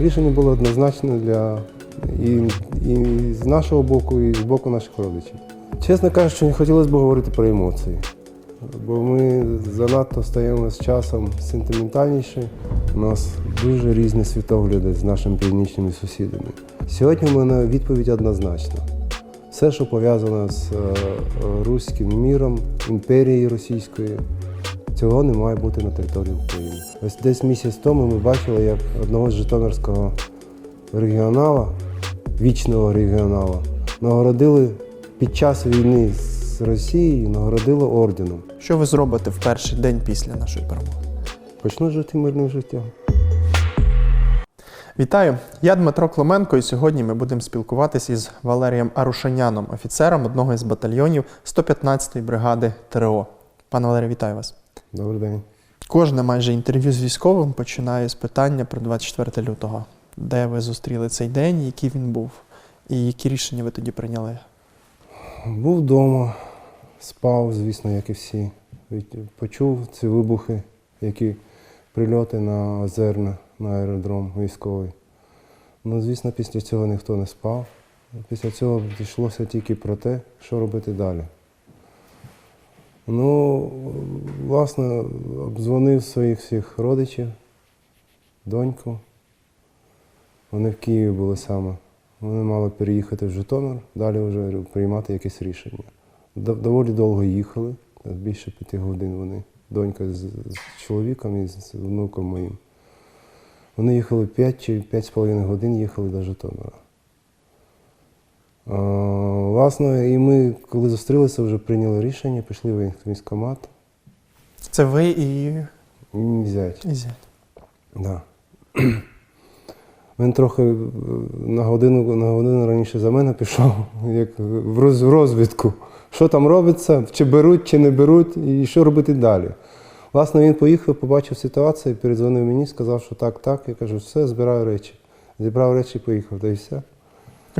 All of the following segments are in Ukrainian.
Рішення було однозначне для і, і з нашого боку, і з боку наших родичів. Чесно кажучи, не хотілося б говорити про емоції, бо ми занадто стаємо з часом сентиментальніші. У нас дуже різні світогляди з нашими північними сусідами. Сьогодні в мене відповідь однозначна. Все, що пов'язано з е, руським міром, імперією російською, цього не має бути на території України. Ось десь місяць тому ми бачили, як одного з житомирського регіонала, вічного регіонала, нагородили під час війни з Росією, нагородили орденом. Що ви зробите в перший день після нашої перемоги? Почнуть жити мирним життям. Вітаю! Я Дмитро Клименко, і сьогодні ми будемо спілкуватися із Валерієм Арушаняном, офіцером одного із батальйонів 115-ї бригади ТРО. Пане Валерій, вітаю вас. Добрий день. Кожне майже інтерв'ю з військовим починає з питання про 24 лютого. Де ви зустріли цей день, який він був, і які рішення ви тоді прийняли? Був вдома, спав, звісно, як і всі. Почув ці вибухи, які прильоти на Озерна, на аеродром військовий. Ну, звісно, після цього ніхто не спав. Після цього йшлося тільки про те, що робити далі. Ну, власне, обдзвонив своїх всіх родичів, доньку. Вони в Києві були саме. Вони мали переїхати в Житомир, далі вже приймати якесь рішення. Доволі довго їхали, більше п'яти годин вони. Донька з, з чоловіком і з внуком моїм. Вони їхали 5 чи 5,5 годин їхали до Житомира. А, власне, і ми, коли зустрілися, вже прийняли рішення, пішли в військкомат. Це ви і, І зять. і зять. Да. Він трохи е, на годину, на годину раніше за мене пішов, як в розвідку. Що там робиться, чи беруть, чи не беруть, і що робити далі. Власне, він поїхав, побачив ситуацію, передзвонив мені, сказав, що так, так. Я кажу, все, збираю речі. Зібрав речі і поїхав, та й все.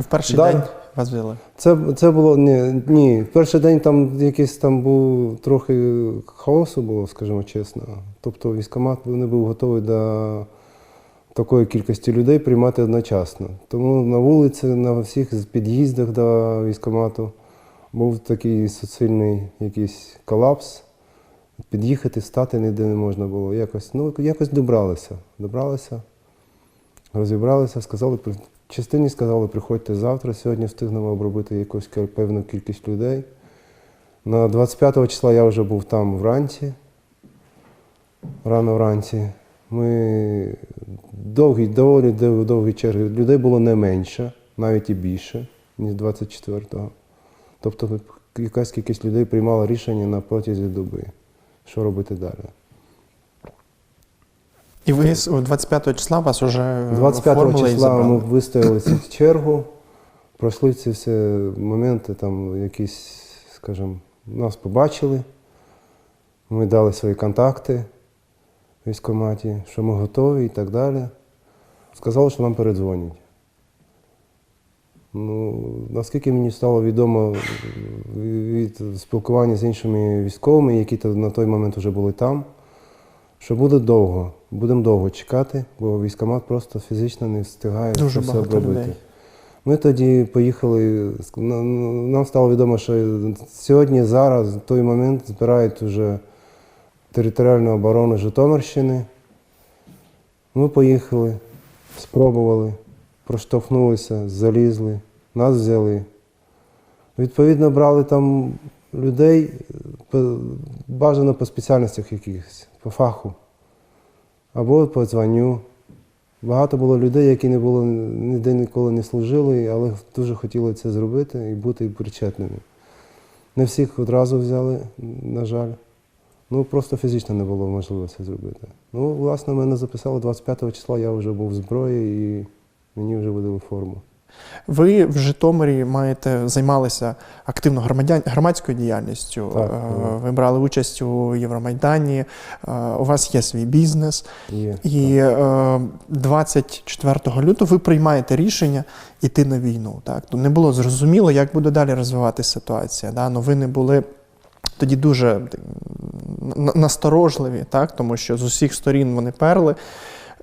І в перший Да. день вас взяли. Це, це було ні, ні. В перший день там якийсь там був трохи хаосу було, скажімо чесно. Тобто військкомат не був готовий до такої кількості людей приймати одночасно. Тому на вулиці, на всіх під'їздах до військкомату був такий суцільний якийсь колапс. Під'їхати, стати ніде не можна було. Якось, ну, якось добралися. Добралися, розібралися, сказали, частині сказали, приходьте завтра, сьогодні встигнемо обробити якусь певну кількість людей. На 25 числа я вже був там вранці, рано вранці. Ми довгі, доволі дов- довгі черги. Людей було не менше, навіть і більше, ніж 24-го. Тобто якась кількість людей приймала рішення на протязі доби, що робити далі. І ви 25 числа вас вже 25 оформили і числа забрали. ми вистояли цю чергу, пройшли ці всі моменти, там якісь, скажімо, нас побачили, ми дали свої контакти в військкоматі, що ми готові і так далі. Сказали, що нам передзвонять. Ну, наскільки мені стало відомо від спілкування з іншими військовими, які на той момент вже були там, що буде довго, будемо довго чекати, бо військкомат просто фізично не встигає Дуже все багато обробити. людей. Ми тоді поїхали, ну, нам стало відомо, що сьогодні, зараз, в той момент збирають вже територіальну оборону Житомирщини. Ми поїхали, спробували, проштовхнулися, залізли, нас взяли. Відповідно, брали там людей бажано по спеціальностях якихось, по фаху або подзвоню. Багато було людей, які не було ніде ніколи не служили, але дуже хотіли це зробити і бути причетними. Не всіх одразу взяли, на жаль. Ну, просто фізично не було можливо це зробити. Ну, власне, мене записали 25 числа, я вже був в зброї і мені вже видали форму. Ви в Житомирі маєте займалися активно громадян, громадською діяльністю. Так, Е. Ви брали участь у Євромайдані, е, у вас є свій бізнес. Є. І е, 24 лютого ви приймаєте рішення йти на війну. Так? Не було зрозуміло, як буде далі розвиватися ситуація. Да? Новини були тоді дуже насторожливі, так? тому що з усіх сторін вони перли.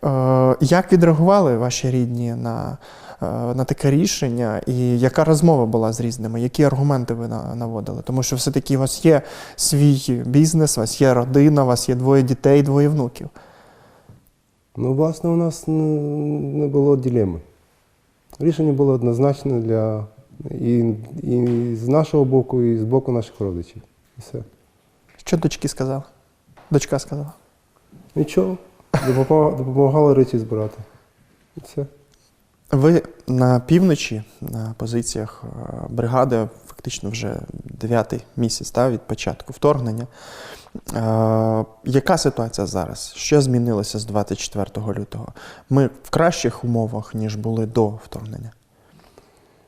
Е, Як відреагували ваші рідні на, е, на таке рішення, і яка розмова була з різними? Які аргументи ви наводили? Тому що все-таки у вас є свій бізнес, у вас є родина, у вас є двоє дітей, двоє внуків. Ну, власне, у нас не, було ділеми. Рішення було однозначне для і, і з нашого боку, і з боку наших родичів. І все. Що дочки сказали? Дочка сказала. Нічого. Допомагали речі збирати. І все. Ви на півночі, на позиціях е, бригади, фактично вже дев'ятий місяць та, від початку вторгнення. Е, яка ситуація зараз? Що змінилося з 24 лютого? Ми в кращих умовах, ніж були до вторгнення.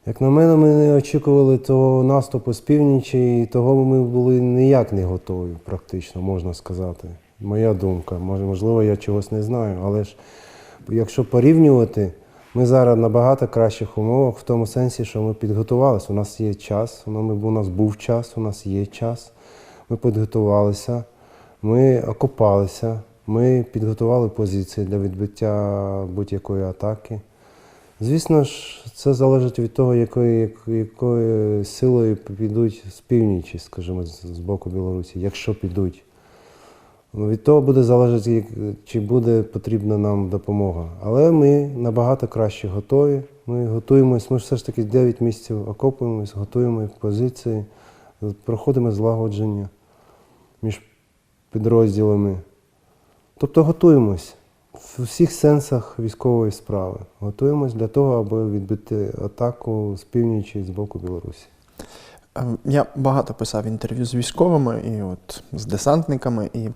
Як на мене, ми не очікували того наступу з північі, і того ми були ніяк не готові, практично, можна сказати. Моя думка. Можливо, я чогось не знаю, але ж якщо порівнювати, ми зараз набагато кращих умовах, в тому сенсі, що ми підготувалися. У нас є час, у нас- був час, у нас є час. Ми підготувалися, ми окопалися, ми підготували позиції для відбиття будь-якої атаки. Звісно ж, це залежить від того, якою, якою силою підуть з північі, скажімо, з боку Білорусі, якщо підуть. Ну, Від того буде залежати, чи буде потрібна нам допомога. Але ми набагато краще готові. Ми готуємось, ми все ж таки 9 місяців окопуємось, готуємо позиції, проходимо злагодження між підрозділами. Тобто готуємось в усіх сенсах військової справи. Готуємось для того, аби відбити атаку з північі з боку Білорусі. Е, Я багато писав інтерв'ю з військовими і от з десантниками, і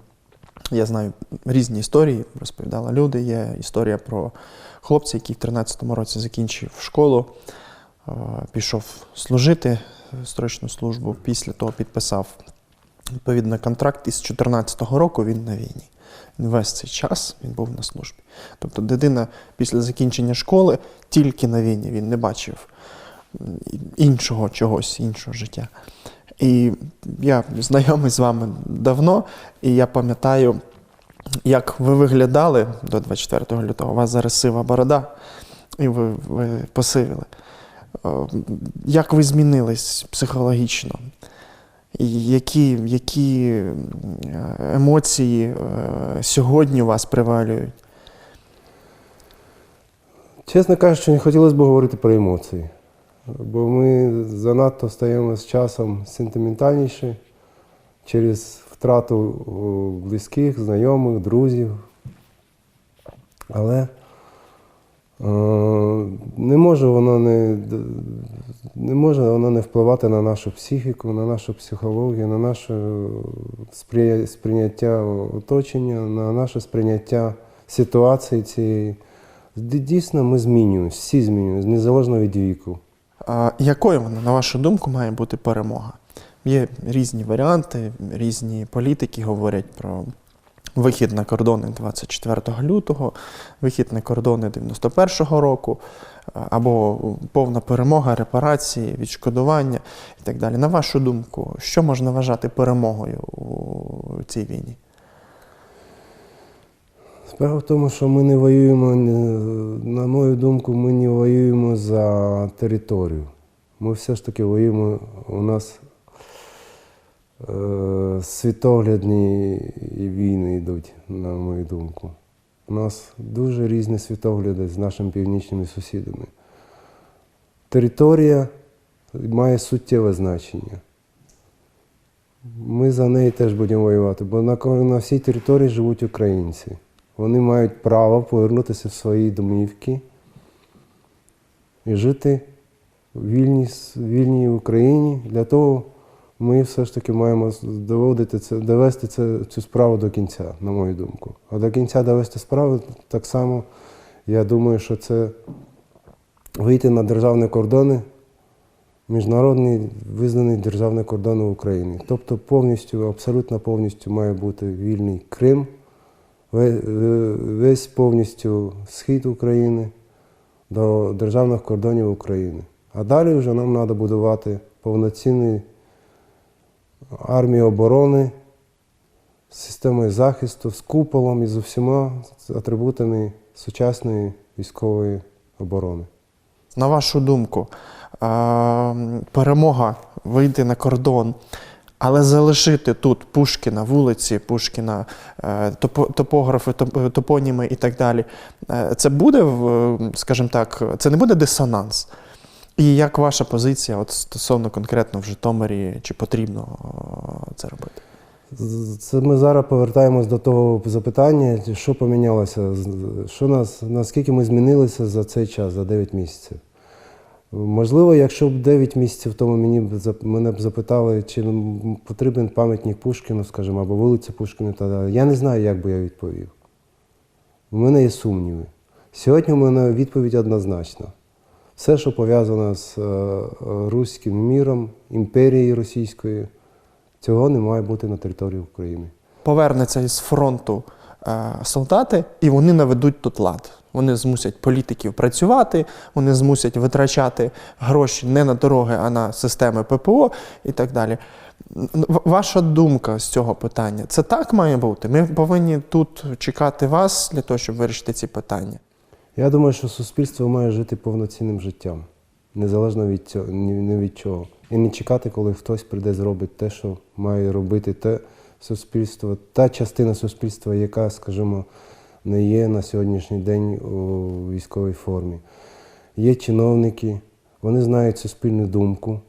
я знаю різні історії, розповідали люди. Є історія про хлопця, який в 13-му році закінчив школу, е, пішов служити строчну службу. Після того підписав відповідно контракт, і з 14-го року він на війні. Він Весь цей час він був на службі. Тобто дитина після закінчення школи тільки на війні він не бачив іншого чогось, іншого життя. І я знайомий з вами давно, і я пам'ятаю, як ви виглядали до 24 лютого. У вас зараз сива борода, і ви, ви посивіли. Е, Як ви змінились психологічно? Які, які емоції е, сьогодні у вас привалюють? Чесно кажучи, не хотілося б говорити про емоції, бо ми занадто стаємо з часом сентиментальніші через втрату близьких, знайомих, друзів. Але е, не може воно не, не може воно не впливати на нашу психіку, на нашу психологію, на наше сприйняття оточення, на наше сприйняття ситуації цієї. Дійсно, ми змінюємося, всі змінюємося, незалежно від віку. Якою вона, на вашу думку, має бути перемога? Є різні варіанти, різні політики говорять про вихід на кордони 24 лютого, вихід на кордони 91-го року, або повна перемога, репарації, відшкодування і так далі. На вашу думку, що можна вважати перемогою у цій війні? Справа в тому, що ми не воюємо, на мою думку, ми не воюємо за територію. Ми все ж таки воюємо, у нас е, світоглядні війни йдуть, на мою думку. У нас дуже різні світогляди з нашими північними сусідами. Територія має суттєве значення. Ми за неї теж будемо воювати, бо на всій території живуть українці. Вони мають право повернутися в свої домівки і жити в вільній, вільній Україні. Для того ми все ж таки маємо доводити це, довести це, цю справу до кінця, на мою думку. А до кінця довести справу так само, я думаю, що це вийти на державні кордони, міжнародні визнані державні кордони України. Тобто повністю, абсолютно повністю має бути вільний Крим, весь повністю схід України до державних кордонів України. А далі вже нам треба будувати повноцінну армію оборони з системою захисту, з куполом і з усіма атрибутами сучасної військової оборони. На вашу думку, перемога вийти на кордон, але залишити тут Пушкіна, вулиці, Пушкіна, е, топографи, топоніми і так далі. е, Це буде, в- скажімо так, це не буде дисонанс. І як ваша позиція от стосовно конкретно в Житомирі, чи потрібно е, це робити? Це ми зараз повертаємось до того запитання, що помінялося, що нас, наскільки ми змінилися за цей час, за 9 місяців. Можливо, якщо б 9 місяців тому мені б мене б запитали, чи потрібен пам'ятник Пушкіну, скажімо, або вулиця Пушкіна, та далі, я не знаю, як би я відповів. У мене є сумніви. Сьогодні у мене відповідь однозначна. Все, що пов'язано з е, руським міром, імперією російською, цього не має бути на території України. Повернеться із фронту е, солдати, і вони наведуть тут лад. Вони змусять політиків працювати, вони змусять витрачати гроші не на дороги, а на системи ППО і так далі. Ваша думка з цього питання це так має бути? Ми повинні тут чекати вас для того, щоб вирішити ці питання. Я думаю, що суспільство має жити повноцінним життям, незалежно від цього, ні від чого. І не чекати, коли хтось прийде зробить те, що має робити те суспільство, та частина суспільства, яка, скажімо, не є на сьогоднішній день у військовій формі. Є чиновники, вони знають суспільну думку.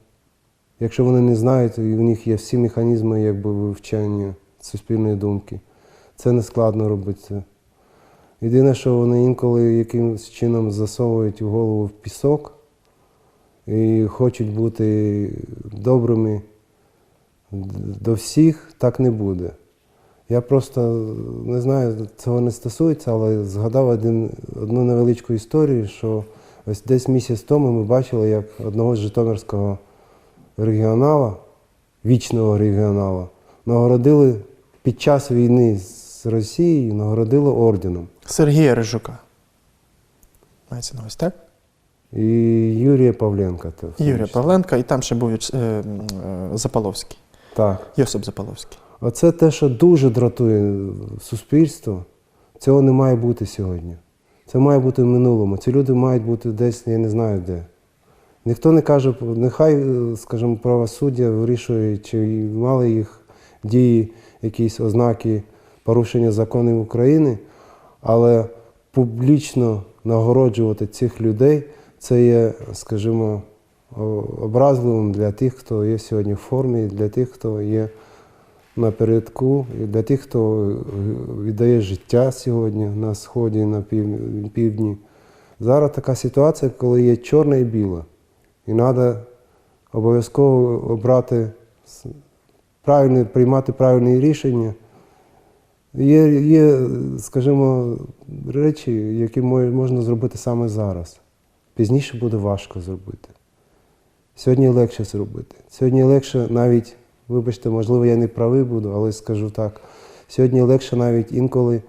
Якщо вони не знають, у них є всі механізми якби, вивчення суспільної думки, це не складно робити. Єдине, що вони інколи якимось чином засовують в голову в пісок і хочуть бути добрими до всіх, так не буде. Я просто не знаю, цього не стосується, але згадав один, одну невеличку історію, що ось десь місяць тому ми бачили, як одного з житомирського регіонала, вічного регіонала, нагородили під час війни з Росією, нагородили орденом. Сергія Рижука. Мається на увазі, так? І Юрія Павленка. Юрія Павленка, і там ще був е, е, Запаловський. Так. Йосип Запаловський. Оце те, що дуже дратує суспільство, цього не має бути сьогодні. Це має бути в минулому. Ці люди мають бути десь, я не знаю де. Ніхто не каже, нехай, е, скажімо, правосуддя вирішує, чи мали їх дії якісь ознаки порушення законів України, але публічно нагороджувати цих людей це є, скажімо, образливим для тих, хто є сьогодні в формі, для тих, хто є напередку, і для тих, хто е, віддає життя сьогодні на сході, на пів- півдні. Зараз така ситуація, коли є чорне і біле. І треба обов'язково обрати правильне, приймати правильні рішення. Є, є, скажімо, речі, які можна зробити саме зараз. Пізніше буде важко зробити. Сьогодні легше зробити. Сьогодні легше навіть, вибачте, можливо, я не правий буду, але скажу так. Сьогодні легше навіть інколи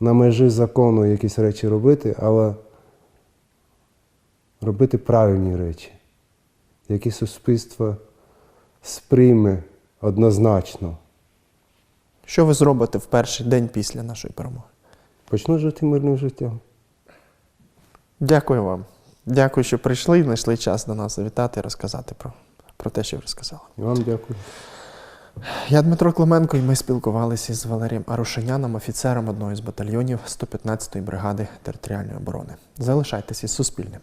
на межі закону якісь речі робити, але робити правильні речі, які суспільство сприйме однозначно. Що ви зробите в перший день після нашої перемоги? Почну жити мирним життям. Дякую вам. Дякую, що прийшли і знайшли час до нас завітати і розказати про, про те, що ви розказали. І вам дякую. Я Дмитро Клименко, і ми спілкувалися з Валерієм Арушиняном, офіцером одного із батальйонів 115-ї бригади територіальної оборони. Залишайтеся із Суспільним.